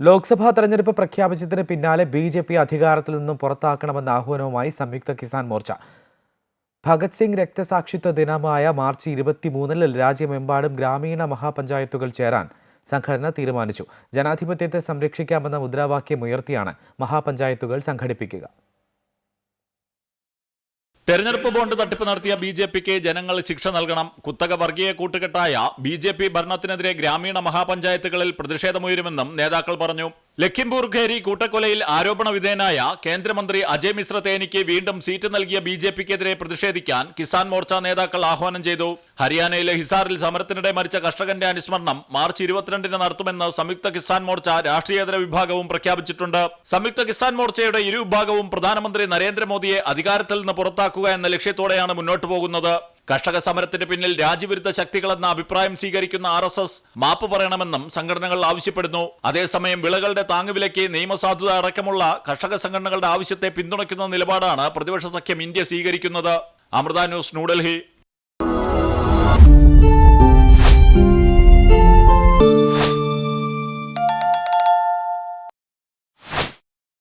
ലോക്സഭാ തെരഞ്ഞെടുപ്പ് പ്രഖ്യാപിച്ചതിന് പിന്നാലെ ബി ജെ പി അധികാരത്തിൽ നിന്നും പുറത്താക്കണമെന്ന ആഹ്വാനവുമായി സംയുക്ത കിസാൻ മോർച്ച. ഭഗത് സിംഗ് രക്തസാക്ഷിത്വ ദിനമായ മാർച്ച് ഇരുപത്തിമൂന്നിൽ രാജ്യമെമ്പാടും ഗ്രാമീണ മഹാപഞ്ചായത്തുകൾ ചേരാൻ സംഘടന തീരുമാനിച്ചു. ജനാധിപത്യത്തെ സംരക്ഷിക്കാമെന്ന മുദ്രാവാക്യം ഉയർത്തിയാണ് മഹാപഞ്ചായത്തുകൾ സംഘടിപ്പിക്കുക. തെരഞ്ഞെടുപ്പ് ബോണ്ട് തട്ടിപ്പ് നടത്തിയ ബി ജെ പിക്ക് ജനങ്ങൾ ശിക്ഷ നൽകണം. കുത്തക വർഗീയ കൂട്ടുകെട്ടായ ബി ജെ പി ഭരണത്തിനെതിരെ ഗ്രാമീണ മഹാപഞ്ചായത്തുകളിൽ പ്രതിഷേധമുയരുമെന്നും നേതാക്കൾ പറഞ്ഞു. ലഖിംപൂർ ഖേരി കൂട്ടക്കൊലയിൽ ആരോപണ വിധേയനായ കേന്ദ്രമന്ത്രി അജയ് മിശ്ര തേനിക്ക് വീണ്ടും സീറ്റ് നൽകിയ ബി ജെ പിക്കെതിരെ പ്രതിഷേധിക്കാൻ കിസാൻ മോർച്ച നേതാക്കൾ ആഹ്വാനം ചെയ്തു. ഹരിയാനയിലെ ഹിസാറിൽ സമരത്തിനിടെ മരിച്ച കർഷകന്റെ അനുസ്മരണം മാർച്ച് ഇരുപത്തിരണ്ടിന് നടത്തുമെന്ന് സംയുക്ത കിസാൻ മോർച്ച രാഷ്ട്രീയേതര വിഭാഗവും പ്രഖ്യാപിച്ചിട്ടുണ്ട്. സംയുക്ത കിസാൻ മോർച്ചയുടെ ഇരു വിഭാഗവും പ്രധാനമന്ത്രി നരേന്ദ്രമോദിയെ അധികാരത്തിൽ നിന്ന് പുറത്താക്കുക എന്ന ലക്ഷ്യത്തോടെയാണ് മുന്നോട്ടു പോകുന്നത്. കർഷക സമരത്തിന് പിന്നിൽ രാജ്യവിരുദ്ധ ശക്തികളെന്ന അഭിപ്രായം സ്വീകരിക്കുന്ന ആർ എസ് എസ് മാപ്പ് പറയണമെന്നും സംഘടനകൾ ആവശ്യപ്പെടുന്നു. അതേസമയം വിളകളുടെ താങ്ങുവിലയ്ക്ക് നിയമസാധുത അടക്കമുള്ള കർഷക സംഘടനകളുടെ ആവശ്യത്തെ പിന്തുണയ്ക്കുന്ന നിലപാടാണ് പ്രതിപക്ഷ സഖ്യം ഇന്ത്യ സ്വീകരിക്കുന്നത്. അമൃത ന്യൂസ് ന്യൂഡൽഹി.